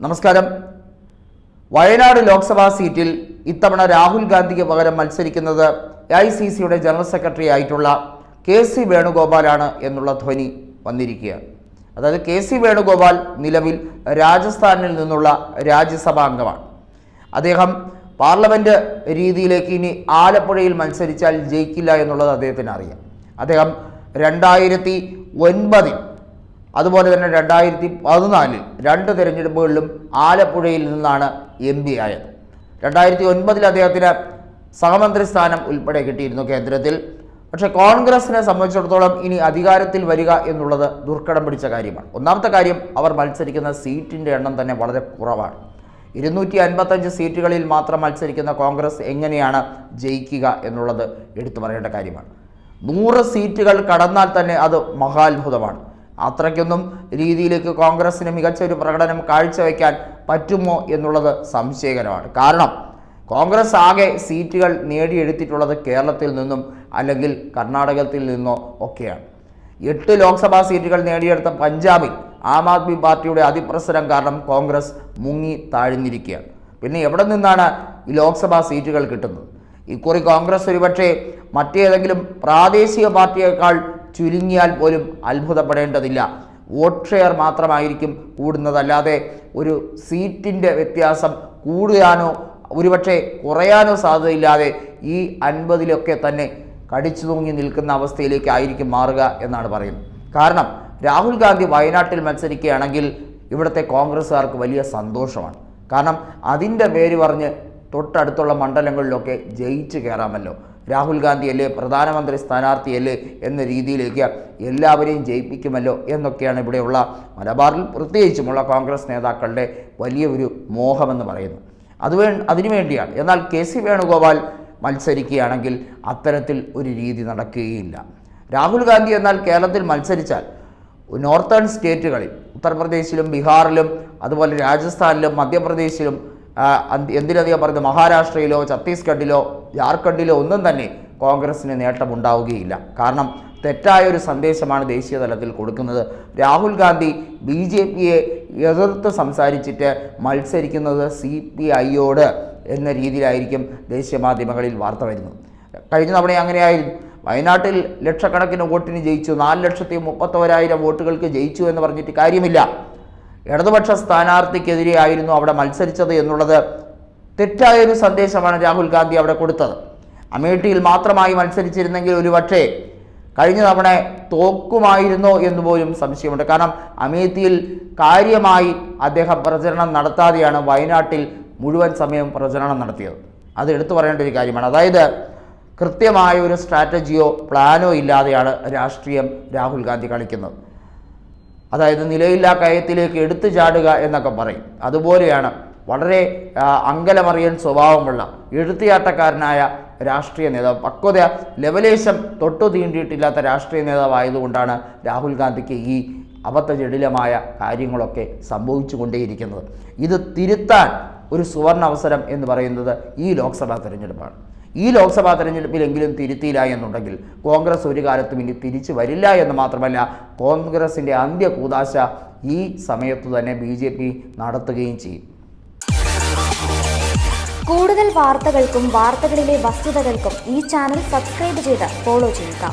നമസ്കാരം. വയനാട് ലോക്സഭാ സീറ്റിൽ ഇത്തവണ രാഹുൽ ഗാന്ധിക്ക് പകരം മത്സരിക്കുന്നത് എ ഐ സി സിയുടെ ജനറൽ സെക്രട്ടറി ആയിട്ടുള്ള കെ സി വേണുഗോപാലാണ് എന്നുള്ള ധ്വനി വന്നിരിക്കുകയാണ് അതായത് കെ സി വേണുഗോപാൽ നിലവിൽ രാജസ്ഥാനിൽ നിന്നുള്ള രാജ്യസഭാ അംഗമാണ്. അദ്ദേഹം പാർലമെന്റ് രീതിയിലേക്ക് ഇനി ആലപ്പുഴയിൽ മത്സരിച്ചാൽ ജയിക്കില്ല എന്നുള്ളത് അദ്ദേഹത്തിന് അറിയാം. അദ്ദേഹം രണ്ടായിരത്തി ഒൻപതിൽ അതുപോലെ തന്നെ രണ്ടായിരത്തി പതിനാലിൽ രണ്ട് തിരഞ്ഞെടുപ്പുകളിലും ആലപ്പുഴയിൽ നിന്നാണ് എം പി ആയത്. രണ്ടായിരത്തി ഒൻപതിൽ അദ്ദേഹത്തിന് സഹമന്ത്രി സ്ഥാനം ഉൾപ്പെടെ കിട്ടിയിരുന്നു കേന്ദ്രത്തിൽ. പക്ഷേ കോൺഗ്രസിനെ സംബന്ധിച്ചിടത്തോളം ഇനി അധികാരത്തിൽ വരിക എന്നുള്ളത് ദുർഘടം പിടിച്ച കാര്യമാണ്. ഒന്നാമത്തെ കാര്യം അവർ മത്സരിക്കുന്ന സീറ്റിന്റെ എണ്ണം തന്നെ വളരെ കുറവാണ്. ഇരുന്നൂറ്റി അൻപത്തഞ്ച് സീറ്റുകളിൽ മാത്രം മത്സരിക്കുന്ന കോൺഗ്രസ് എങ്ങനെയാണ് ജയിക്കുക എന്നുള്ളത് എടുത്തു പറയേണ്ട കാര്യമാണ്. നൂറ് സീറ്റുകൾ കടന്നാൽ തന്നെ അത് മഹാത്ഭുതമാണ്. അത്രയ്ക്കൊന്നും രീതിയിലേക്ക് കോൺഗ്രസിന് മികച്ച ഒരു പ്രകടനം കാഴ്ചവെക്കാൻ പറ്റുമോ എന്നുള്ളത് സംശയകരമാണ്. കാരണം കോൺഗ്രസ് ആകെ സീറ്റുകൾ നേടിയെടുത്തിട്ടുള്ളത് കേരളത്തിൽ നിന്നും അല്ലെങ്കിൽ കർണാടകത്തിൽ നിന്നോ ഒക്കെയാണ്. എട്ട് ലോക്സഭാ സീറ്റുകൾ നേടിയെടുത്ത പഞ്ചാബിൽ ആം ആദ്മി പാർട്ടിയുടെ അതിപ്രസരം കാരണം കോൺഗ്രസ് മുങ്ങി താഴ്ന്നിരിക്കുകയാണ്. പിന്നെ എവിടെ നിന്നാണ് ഈ ലോക്സഭാ സീറ്റുകൾ കിട്ടുന്നത്? ഇക്കുറി കോൺഗ്രസ് ഒരുപക്ഷെ മറ്റേതെങ്കിലും പ്രാദേശിക പാർട്ടിയേക്കാൾ ചുരുങ്ങിയാൽ പോലും അത്ഭുതപ്പെടേണ്ടതില്ല. വോട്ട് ഷെയർ മാത്രമായിരിക്കും കൂടുന്നതല്ലാതെ ഒരു സീറ്റിന്റെ വ്യത്യാസം കൂടുകയാനോ ഒരുപക്ഷെ കുറയാനോ സാധ്യതയില്ലാതെ ഈ അൻപതിലൊക്കെ തന്നെ കടിച്ചു തൂങ്ങി നിൽക്കുന്ന അവസ്ഥയിലേക്കായിരിക്കും മാറുക എന്നാണ് പറയുന്നത്. കാരണം രാഹുൽ ഗാന്ധി വയനാട്ടിൽ മത്സരിക്കുകയാണെങ്കിൽ ഇവിടുത്തെ കോൺഗ്രസ്സുകാർക്ക് വലിയ സന്തോഷമാണ്. കാരണം അതിന്റെ പേര് പറഞ്ഞ് തൊട്ടടുത്തുള്ള മണ്ഡലങ്ങളിലൊക്കെ ജയിച്ച് കയറാമല്ലോ രാഹുൽ ഗാന്ധിയല്ലേ പ്രധാനമന്ത്രി സ്ഥാനാർത്ഥിയല്ലേ എന്ന രീതിയിലേക്ക് എല്ലാവരെയും ജയിപ്പിക്കുമല്ലോ എന്നൊക്കെയാണ് ഇവിടെയുള്ള മലബാറിൽ പ്രത്യേകിച്ചുമുള്ള കോൺഗ്രസ് നേതാക്കളുടെ വലിയ ഒരു മോഹമെന്ന് പറയുന്നു അത് വേ അതിനുവേണ്ടിയാണ് എന്നാൽ കെ സി വേണുഗോപാൽ മത്സരിക്കുകയാണെങ്കിൽ അത്തരത്തിൽ ഒരു രീതി നടക്കുകയില്ല. രാഹുൽ ഗാന്ധി എന്നാൽ കേരളത്തിൽ മത്സരിച്ചാൽ നോർത്തേൺ സ്റ്റേറ്റുകളിൽ ഉത്തർപ്രദേശിലും ബീഹാറിലും അതുപോലെ രാജസ്ഥാനിലും മധ്യപ്രദേശിലും എന്തിനധികം പറഞ്ഞു മഹാരാഷ്ട്രയിലോ ഛത്തീസ്ഗഡിലോ ജാർഖണ്ഡിലോ ഒന്നും തന്നെ കോൺഗ്രസിന് നേട്ടമുണ്ടാവുകയില്ല. കാരണം തെറ്റായ ഒരു സന്ദേശമാണ് ദേശീയ തലത്തിൽ കൊടുക്കുന്നത്. രാഹുൽ ഗാന്ധി ബി ജെ പിയെ എതിർത്ത് സംസാരിച്ചിട്ട് മത്സരിക്കുന്നത് സി പി ഐയോട് എന്ന രീതിയിലായിരിക്കും ദേശീയ മാധ്യമങ്ങളിൽ വാർത്ത വരുന്നത്. കഴിഞ്ഞ തവണ അങ്ങനെയായിരുന്നു. വയനാട്ടിൽ ലക്ഷക്കണക്കിന് വോട്ടിന് ജയിച്ചു. നാല് ലക്ഷത്തി മുപ്പത്തോരായിരം വോട്ടുകൾക്ക് ജയിച്ചു എന്ന് പറഞ്ഞിട്ട് കാര്യമില്ല. ഇടതുപക്ഷ സ്ഥാനാർത്ഥിക്കെതിരെയായിരുന്നു അവിടെ മത്സരിച്ചത് എന്നുള്ളത് തെറ്റായ ഒരു സന്ദേശമാണ് രാഹുൽ ഗാന്ധി അവിടെ കൊടുത്തത്. അമേഠിയിൽ മാത്രമായി മത്സരിച്ചിരുന്നെങ്കിൽ ഒരു പക്ഷേ കഴിഞ്ഞ തവണ തോക്കുമായിരുന്നോ എന്ന് പോലും സംശയമുണ്ട്. കാരണം അമേത്തിയിൽ കാര്യമായി അദ്ദേഹം പ്രചരണം നടത്താതെയാണ് വയനാട്ടിൽ മുഴുവൻ സമയം പ്രചരണം നടത്തിയത്. അത് എടുത്തു പറയേണ്ട ഒരു കാര്യമാണ്. അതായത് കൃത്യമായ ഒരു സ്ട്രാറ്റജിയോ പ്ലാനോ ഇല്ലാതെയാണ് രാഷ്ട്രീയം രാഹുൽ ഗാന്ധി കളിക്കുന്നത്. അതായത് നിലയില്ലാ കയത്തിലേക്ക് എടുത്തു ചാടുക എന്നൊക്കെ പറയും. അതുപോലെയാണ് വളരെ അങ്കലമറിയൻ സ്വഭാവമുള്ള എഴുത്തിയാട്ടക്കാരനായ രാഷ്ട്രീയ നേതാവ്. പക്വത ലെവലേശം തൊട്ടു തീണ്ടിയിട്ടില്ലാത്ത രാഷ്ട്രീയ നേതാവായതുകൊണ്ടാണ് രാഹുൽ ഗാന്ധിക്ക് ഈ അബദ്ധജടിലമായ കാര്യങ്ങളൊക്കെ സംഭവിച്ചു കൊണ്ടേയിരിക്കുന്നത് ഇത് തിരുത്താൻ ഒരു സുവർണ അവസരം എന്ന് പറയുന്നത് ഈ ലോക്സഭാ തെരഞ്ഞെടുപ്പാണ്. ഈ ലോക്സഭാ തെരഞ്ഞെടുപ്പിലെങ്കിലും തിരുത്തിയില്ല എന്നുണ്ടെങ്കിൽ കോൺഗ്രസ് ഒരു കാലത്തും ഇനി തിരിച്ചു വരില്ല എന്ന് മാത്രമല്ല കോൺഗ്രസിന്റെ അന്ത്യ കൂതാശ ഈ സമയത്തു തന്നെ ബി ജെ പി നടത്തുകയും ചെയ്യും. കൂടുതൽ വാർത്തകൾക്കും വാർത്തകളിലെ വസ്തുതകൾക്കും ഈ ചാനൽ സബ്സ്ക്രൈബ് ചെയ്ത് ഫോളോ ചെയ്യുക.